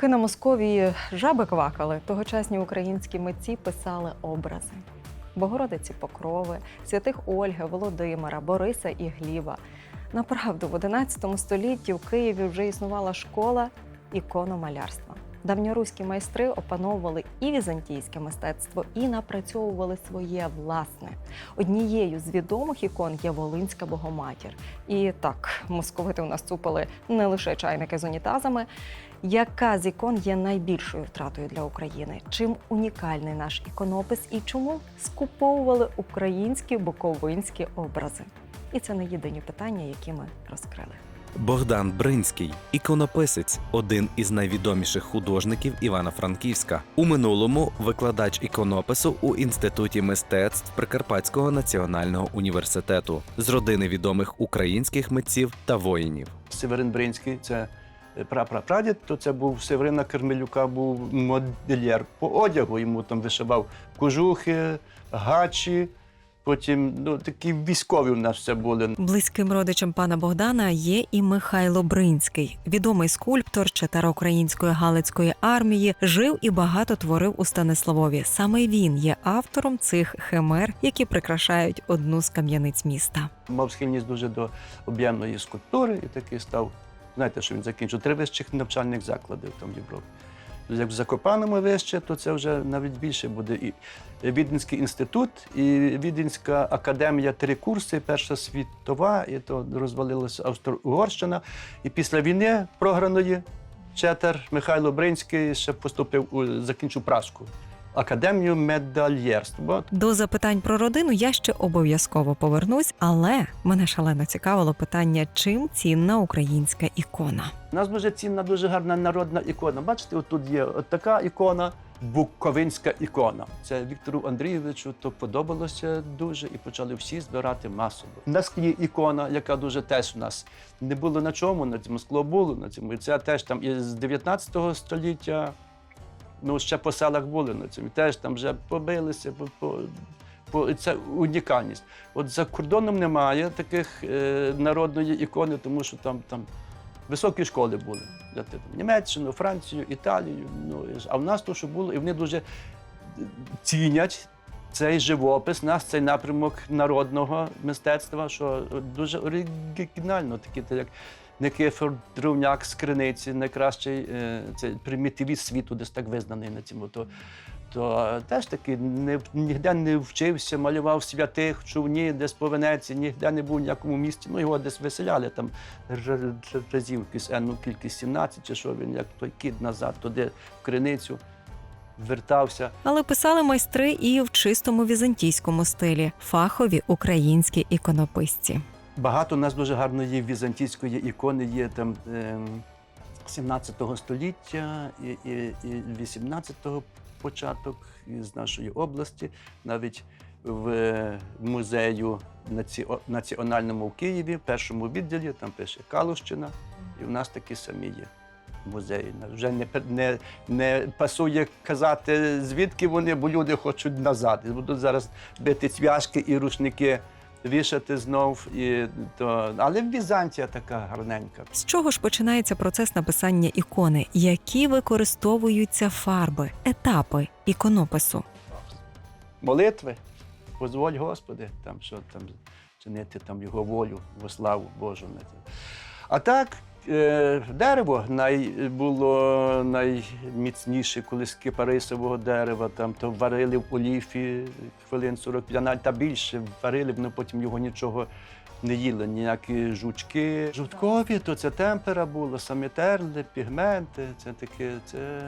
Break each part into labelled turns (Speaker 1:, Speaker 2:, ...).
Speaker 1: Поки на Московії жаби квакали, тогочасні українські митці писали образи. Богородиці Покрови, святих Ольги, Володимира, Бориса і Гліба. Направду, в 11 столітті в Києві вже існувала школа ікономалярства. Давньоруські майстри опановували і візантійське мистецтво, і напрацьовували своє власне. Однією з відомих ікон є Волинська Богоматір. І так, московити у нас цупили не лише чайники з унітазами. Яка з ікон є найбільшою втратою для України? Чим унікальний наш іконопис і чому скуповували українські буковинські образи? І це не єдині питання, які ми розкрили.
Speaker 2: Богдан Бринський, іконописець, один із найвідоміших художників Івано-Франківська. У минулому викладач іконопису у інституті мистецтв Прикарпатського національного університету з родини відомих українських митців та воїнів.
Speaker 3: Северин Бринський, це прапрапрадід, то це був Северина Кермелюка, був модельєр по одягу. Йому там вишивав кожухи, гачі. Потім ну, такі військові у нас все були.
Speaker 4: Близьким родичем пана Богдана є і Михайло Бринський, відомий скульптор чотироукраїнської Галицької армії, жив і багато творив у Станиславові. Саме він є автором цих химер, які прикрашають одну з кам'яниць міста.
Speaker 3: Мав схильність дуже до об'ємної скульптури і такий став. Знаєте, що він закінчив три вищих навчальних заклади там в Європі. Як в Закопаному вище, то це вже навіть більше буде. І Віденський інститут, і Віденська академія три курси, Перша світова, і то розвалилася Австро-Угорщина. І після війни програної Четер Михайло Бринський ще поступив закінчив Празьку академію медальєрства.
Speaker 4: До запитань про родину я ще обов'язково повернусь, але мене шалено цікавило питання, чим цінна українська ікона.
Speaker 3: У нас дуже цінна, дуже гарна народна ікона. Бачите, от тут є от така ікона, буковинська ікона. Це Віктору Андрійовичу то подобалося дуже і почали всі збирати масово. На склі ікона, яка дуже теж у нас не було на чому, на цьому скло було на цьому. І це теж там із 19 століття. Ну, ще по селах були на цьому. Теж там вже побилися, по, по, це унікальність. От за кордоном немає таких е, народної ікони, тому що там, там високі школи були. Німеччину, Францію, Італію. Ну, а в нас то, що було, і вони дуже цінять цей живопис, нас цей напрямок народного мистецтва, що дуже оригінально, такі то Никифор Дровняк з криниці, найкращий е, це примітивіст світу, десь так визнаний на цьому. То, то теж таки не, ніде не вчився, малював святих, човні, десь по Венеції, ніде не був в ніякому місті. Ну його десь виселяли там разів якусь енну кількість 17 чи що він, як той кіт назад, туди в криницю вертався.
Speaker 4: Але писали майстри і в чистому візантійському стилі, фахові українські іконописці.
Speaker 3: Багато у нас дуже гарної візантійської ікони є там ем, 17 століття і, і, і 18-го початок з нашої області, навіть в музею національному в Києві, в першому відділі, там пише Калущина, і в нас такі самі є. Музеї вже не, не, не пасує казати, звідки вони, бо люди хочуть назад. Будуть зараз бити цвяшки і рушники вішати знов. І, то... Але Візантія така гарненька.
Speaker 4: З чого ж починається процес написання ікони? Які використовуються фарби, етапи іконопису?
Speaker 3: Молитви, позволь Господи, там що там чинити там його волю во славу Божу. А так, дерево най, було найміцніше, коли з кипарисового дерева, там то варили в оліфі хвилин 45, навіть та більше варили, але потім його нічого не їли, ніякі жучки. Жуткові, то це темпера було, самі терли, пігменти, це таке, це.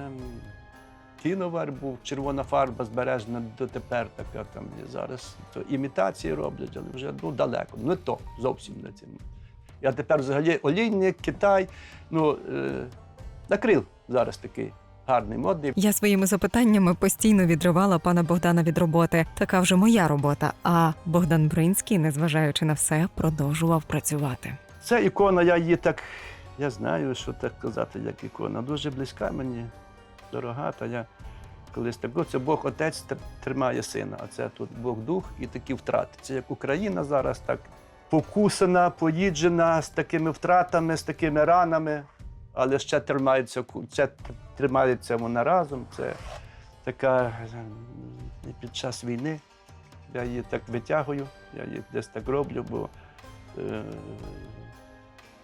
Speaker 3: Кіновар був, червона фарба збережена дотепер така там є зараз. То імітації роблять, але вже ну, далеко. Не то зовсім не цим. А тепер взагалі олійник, Китай. Ну, е, накрил зараз такий гарний, модний.
Speaker 4: Я своїми запитаннями постійно відривала пана Богдана від роботи. Така вже моя робота. А Богдан Бринський, незважаючи на все, продовжував працювати.
Speaker 3: Це ікона, я її так, я знаю, що так казати, як ікона. Дуже близька мені, дорога. Та я колись так, це Бог Отець тримає сина, а це тут Бог Дух і такі втрати. Це як Україна зараз так покусана, поїджена з такими втратами, з такими ранами. але ще тримається, ще тримається вона разом. Це така е, під час війни. Я її так витягую, я її десь так роблю, бо е,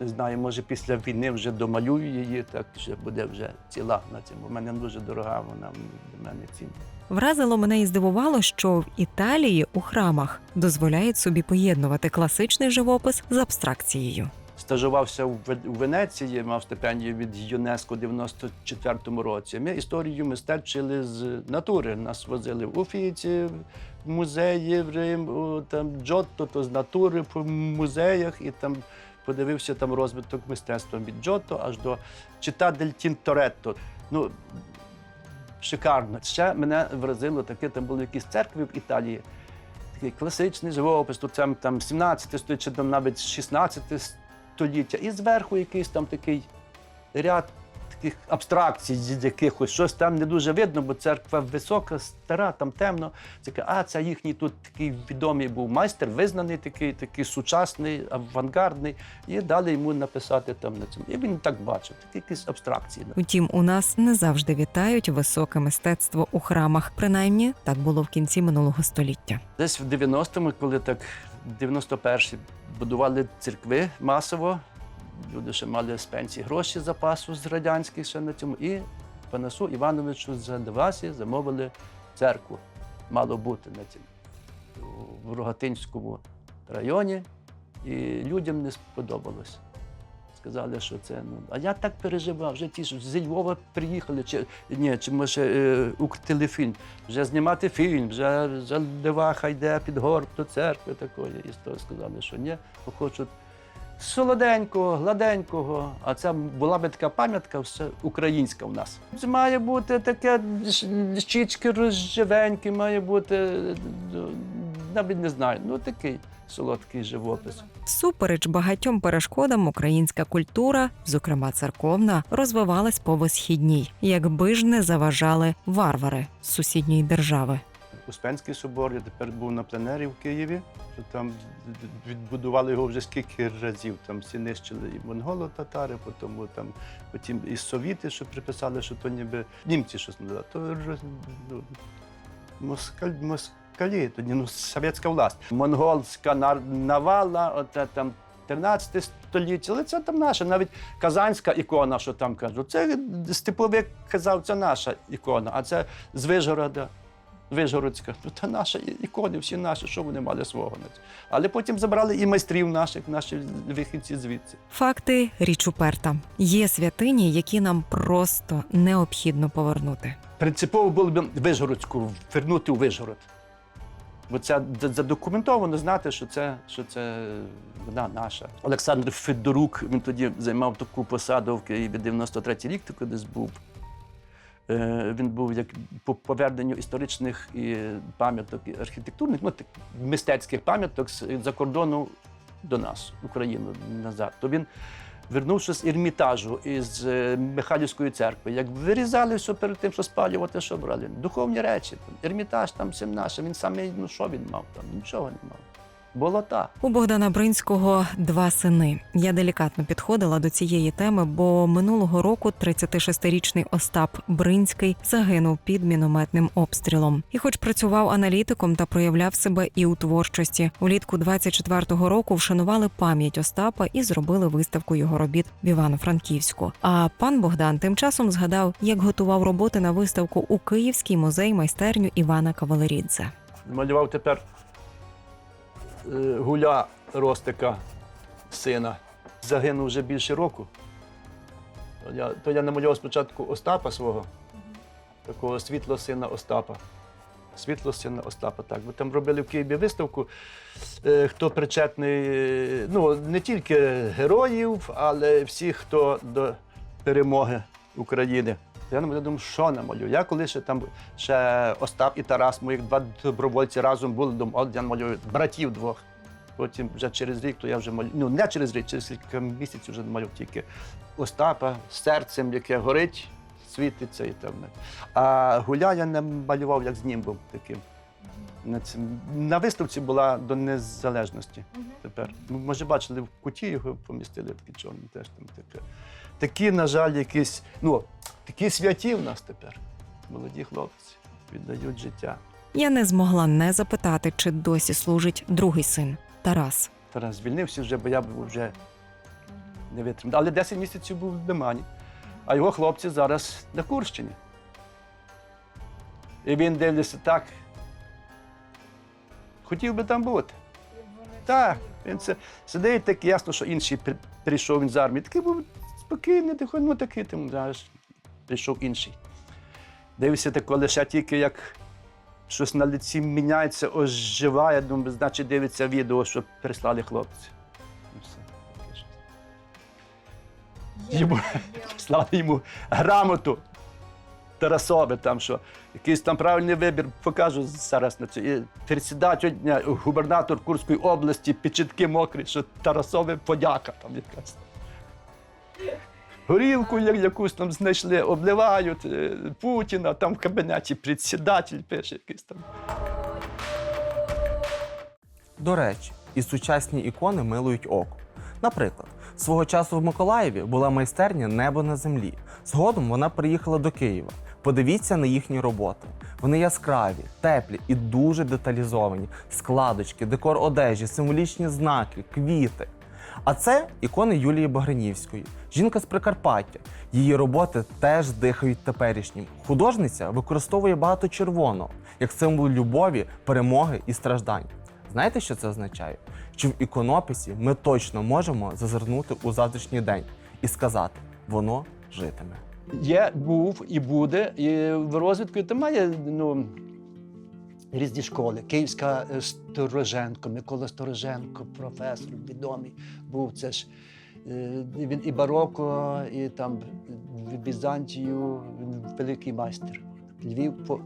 Speaker 3: не знаю, може після війни вже домалюю її, так вже буде вже ціла на цьому. У мене дуже дорога, вона для мене цінна.
Speaker 4: Вразило мене і здивувало, що в Італії у храмах дозволяють собі поєднувати класичний живопис з абстракцією.
Speaker 3: Стажувався в у Венеції, мав стипендію від ЮНЕСКО у 94-му році. Ми історію мистецтв вчили з натури. Нас возили в Уфійці, в музеї, в Рим, там Джотто, то з натури по музеях, і там подивився там розвиток мистецтва від Джотто аж до Чита дель Тінторетто. Ну, шикарно. Ще мене вразило таке, там були якісь церкви в Італії. Такий класичний живопис, тут там, там 17 століття, чи там навіть 16 століття. І зверху якийсь там такий ряд таких абстракцій, з якихось щось там не дуже видно, бо церква висока, стара, там темно. Це а це їхній тут такий відомий був майстер, визнаний такий, такий сучасний, авангардний. І дали йому написати там на цьому. І він так бачив, такі якісь абстракції.
Speaker 4: Утім, у нас не завжди вітають високе мистецтво у храмах. Принаймні так було в кінці минулого століття.
Speaker 3: Десь в 90-му, коли так 91-й будували церкви масово, люди ще мали з пенсії гроші запасу з радянських ще на цьому. І Панасу Івановичу з Задвасі замовили церкву. Мало бути на цьому в Рогатинському районі. І людям не сподобалось. Сказали, що це ну. А я так переживав, вже ті ж зі Львова приїхали, чи ні, чи може е, Укртелефільм, вже знімати фільм, вже, вже Леваха йде під горб до церкви такої. І сказали, що ні, хочуть солоденького, гладенького. А це була би така пам'ятка, все українська в нас. Має бути таке щічки розживенькі, має бути е, навіть не знаю, ну такий солодкий живопис.
Speaker 4: Всупереч багатьом перешкодам українська культура, зокрема церковна, розвивалась по висхідній, якби ж не заважали варвари з сусідньої держави.
Speaker 3: Успенський собор, я тепер був на пленері в Києві, що там відбудували його вже скільки разів. Там всі нищили і монголо-татари, потім, там, потім і совіти, що приписали, що то ніби німці щось не дали. То ну, москаль, москалі, тоді ну, совєтська власть. Монгольська навала, оте там 13 століття, але це там наша, навіть казанська ікона, що там кажуть. Це Степовик казав, це наша ікона, а це з Вижгорода. Вижгородська, ну та наші ікони, всі наші, що вони мали свого. Але потім забрали і майстрів наших, наші вихідці звідси.
Speaker 4: Факти річ уперта. Є святині, які нам просто необхідно повернути.
Speaker 3: Принципово було б Вижгородську вернути у Вижгород. Бо це задокументовано знати, що це, що це вона наша. Олександр Федорук, він тоді займав таку посаду в Києві 93-й рік, таки десь був. Е, Він був як по поверненню історичних і пам'яток і архітектурних, ну мистецьких пам'яток з-за кордону до нас, Україну назад. То він вернувшись з Ермітажу із е, Михайлівської церкви, як вирізали все перед тим, що спалювати, що брали. Духовні речі. Там, Ермітаж там всім наше. Він саме, ну що він мав там? Нічого не мав. Болота.
Speaker 4: У Богдана Бринського два сини. Я делікатно підходила до цієї теми, бо минулого року 36-річний Остап Бринський загинув під мінометним обстрілом. І, хоч працював аналітиком та проявляв себе і у творчості, улітку 24-го року вшанували пам'ять Остапа і зробили виставку його робіт в Івано-Франківську. А пан Богдан тим часом згадав, як готував роботи на виставку у Київський музей майстерню Івана Кавалерідзе.
Speaker 3: Малював тепер гуля Ростика, сина. Загинув вже більше року. То я, то я намалював спочатку Остапа свого, такого світлого сина Остапа. Світло сина Остапа, так. Бо там робили в Києві виставку, е, хто причетний, е, ну, не тільки героїв, але всіх, хто до перемоги України. Я намалював, думаю, що намалюю. Я коли ще там ще Остап і Тарас, моїх два добровольці разом були, думаю, от я намалюю братів двох. Потім вже через рік, то я вже малюю, ну не через рік, через кілька місяців вже малював тільки Остапа серцем, яке горить, світиться і там. А гуля я не малював як з німбом таким. На, цим- на виставці була до незалежності. Тепер. Ми, може, бачили, в куті його помістили такий чорний теж там таке. Такі, на жаль, якісь, ну, такі святі в нас тепер. Молоді хлопці віддають життя.
Speaker 4: Я не змогла не запитати, чи досі служить другий син Тарас.
Speaker 3: Тарас звільнився вже, бо я був вже не витримав. Але 10 місяців був в Лимані, а його хлопці зараз на Курщині. І він дивиться так. Хотів би там бути. Так, він це сидить так ясно, що інший прийшов він з армії. Такий був спокійний, тихо, ну такий там, знаєш, прийшов інший. Дивився тако лише тільки як щось на лиці міняється, оживає, думаю, значить дивиться відео, що прислали хлопці. І все. Йому, прислали йому грамоту Тарасове, там що якийсь там правильний вибір покажу зараз на це. І председатель, губернатор Курської області, печатки мокрі, що Тарасове подяка там якась. Горілку якусь там знайшли, обливають е, Путіна, там в кабінеті председатель пише якийсь там.
Speaker 5: До речі, і сучасні ікони милують око. Наприклад, свого часу в Миколаєві була майстерня Небо на землі. Згодом вона приїхала до Києва. Подивіться на їхні роботи. Вони яскраві, теплі і дуже деталізовані. Складочки, декор одежі, символічні знаки, квіти. А це ікони Юлії Багранівської, жінка з Прикарпаття. Її роботи теж дихають теперішнім. Художниця використовує багато червоного як символ любові, перемоги і страждань. Знаєте, що це означає? Що в іконописі ми точно можемо зазирнути у завтрашній день і сказати, воно житиме.
Speaker 3: Є, був і буде. І в розвідку там має ну, різні школи. Київська е, Стороженко, Микола Стороженко, професор відомий був. Це ж е, він і бароко, і там в Візантію він великий майстер. Львів по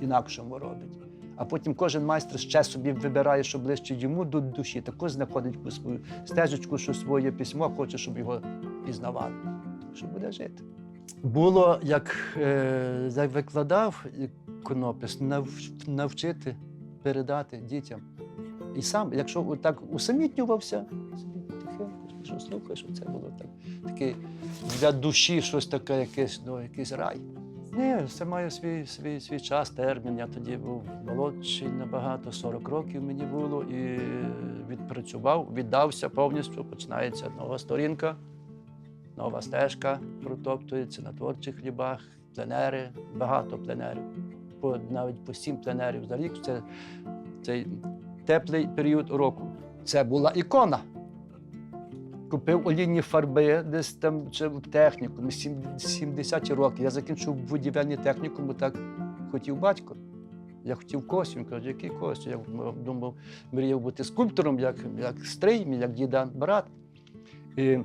Speaker 3: інакшому робить. А потім кожен майстер ще собі вибирає, що ближче йому до душі. Також знаходить по свою стежечку, що своє письмо хоче, щоб його пізнавали. Що буде жити. Було, як е, викладав іконопис, навчити передати дітям. І сам, якщо так усамітнювався, собі тихенько, що це було так. Таке для душі щось таке, якесь, ну, якийсь рай. Ні, це має свій, свій, свій час, термін. Я тоді був молодший набагато, 40 років мені було і відпрацював, віддався повністю. Починається нова сторінка, нова стежка протоптується на творчих хлібах, пленери, багато пленерів. По, навіть по сім пленерів за рік. Це цей теплий період року. Це була ікона. Купив олійні фарби десь там чи в технікумі, 70-ті роки. Я закінчив будівельний технікум, бо так хотів батько. Я хотів Костю. Він каже, який Костю? Я думав, мріяв бути скульптором, як, як стрий, як діда брат. І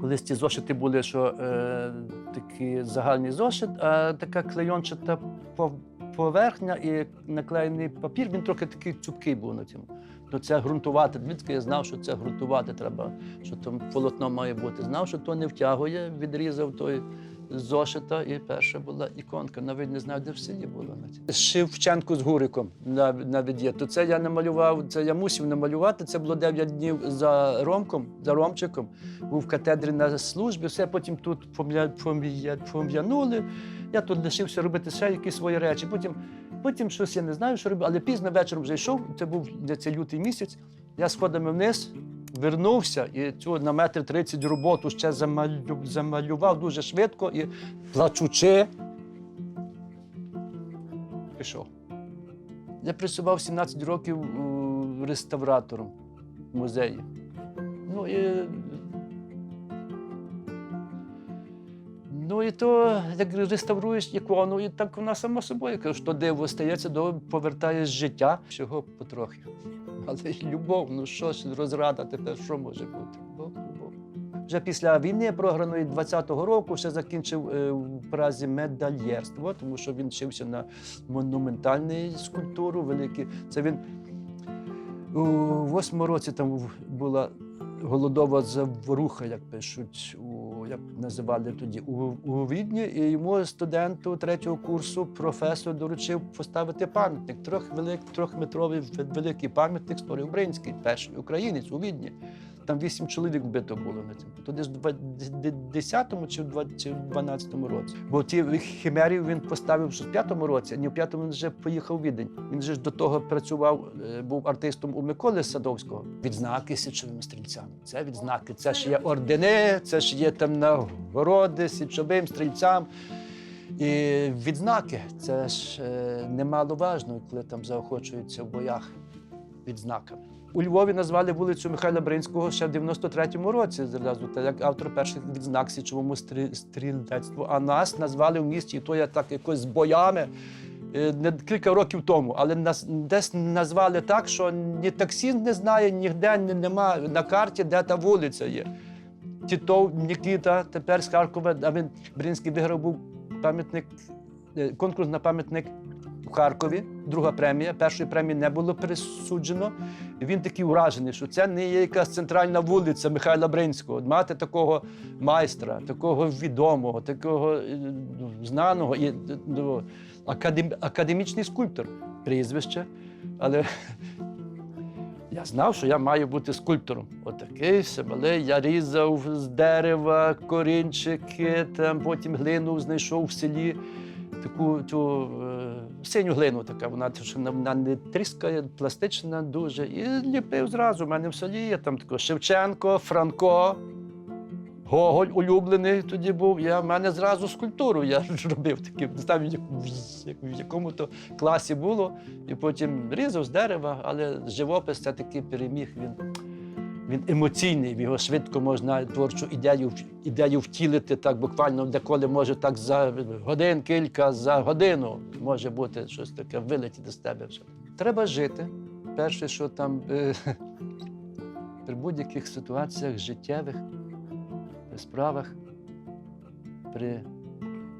Speaker 3: колись ці зошити були, що е, такий загальний зошит, а така клейончата поверхня і наклеєний папір, він трохи такий цупкий був на цьому. То це ґрунтувати. Звідки я знав, що це ґрунтувати треба, що там полотно має бути. Знав, що то не втягує, відрізав той зошита, і перша була іконка. Навіть не знаю, де в селі було. Шевченко з Гуриком нав- навіть є. То це я намалював, це я мусив намалювати. Це було 9 днів за Ромком, за Ромчиком. Був в катедрі на службі, все потім тут пом'я- пом'я- пом'янули. Я тут лишився робити ще якісь свої речі. Потім, потім щось я не знаю, що робив, але пізно вечором вже йшов. Це був це лютий місяць. Я сходами вниз. Вернувся і цю на метр тридцять роботу ще замалю, замалював дуже швидко і плачучи. Пішов. Я працював 17 років е, реставратором в музеї. Ну і Ну і то, як реставруєш ікону, і так вона сама собою що диво стається, до повертаєш життя. Всього потрохи. Але любов, ну що ж, розрада тепер, що може бути? Бог, любов. Вже після війни програної 20-го року ще закінчив е, в Празі медальєрство, тому що він вчився на монументальну скульптуру великі. Це він у восьмому році там була голодова заворуха, як пишуть, як називали тоді у, Відні. І йому студенту третього курсу професор доручив поставити пам'ятник. Трьох велик, трьохметровий великий пам'ятник Сторі Бринський, перший українець у Відні. Там вісім чоловік вбито було на цьому. То десь в 10-му чи в 20 12-му році. Бо ті химерів він поставив що в п'ятому році, а ні в п'ятому він вже поїхав у Відень. Він же ж до того працював, е, був артистом у Миколи Садовського. Відзнаки січовими стрільцями. Це відзнаки. Це ж є ордени, це ж є там нагороди січовим стрільцям. І відзнаки це ж е, немаловажно, коли там заохочуються в боях відзнаками. У Львові назвали вулицю Михайла Бринського ще в 93-му році, зразу як автор перших відзнак січовому стрі- стрільцтву. А нас назвали в місті, і то я так якось з боями. е, Не кілька років тому, але нас десь назвали так, що ні таксі не знає, ніде не- нема на карті, де та вулиця є. Тітов Нікіта, тепер з Харкова, а він Бринський виграв був пам'ятник, е, конкурс на пам'ятник в Харкові, друга премія. Першої премії не було присуджено. Він такий вражений, що це не є якась центральна вулиця Михайла Бринського. Мати такого майстра, такого відомого, такого е, знаного і ну, академ, академічний скульптор, прізвище. Але я знав, що я маю бути скульптором. Отакий малий. Я різав з дерева корінчики, там потім глину знайшов в селі. Таку ту, е, синю глину така, вона, що вона, не тріскає, пластична дуже. І ліпив зразу. У мене в селі є там тако Шевченко, Франко, Гоголь улюблений тоді був. Я, в мене зразу скульптуру я робив такі, не знаю, в якому то класі було. І потім різав з дерева, але живопис це такий переміг. Він, він емоційний, в його швидко можна творчу ідею, ідею втілити так буквально деколи може так за годин, кілька, за годину може бути щось таке, вилетіти з тебе. Вже. Треба жити. Перше, що там е, при будь-яких ситуаціях життєвих, при справах, при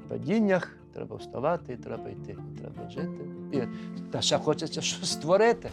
Speaker 3: падіннях треба вставати треба йти. Треба жити. І, та ще хочеться щось створити.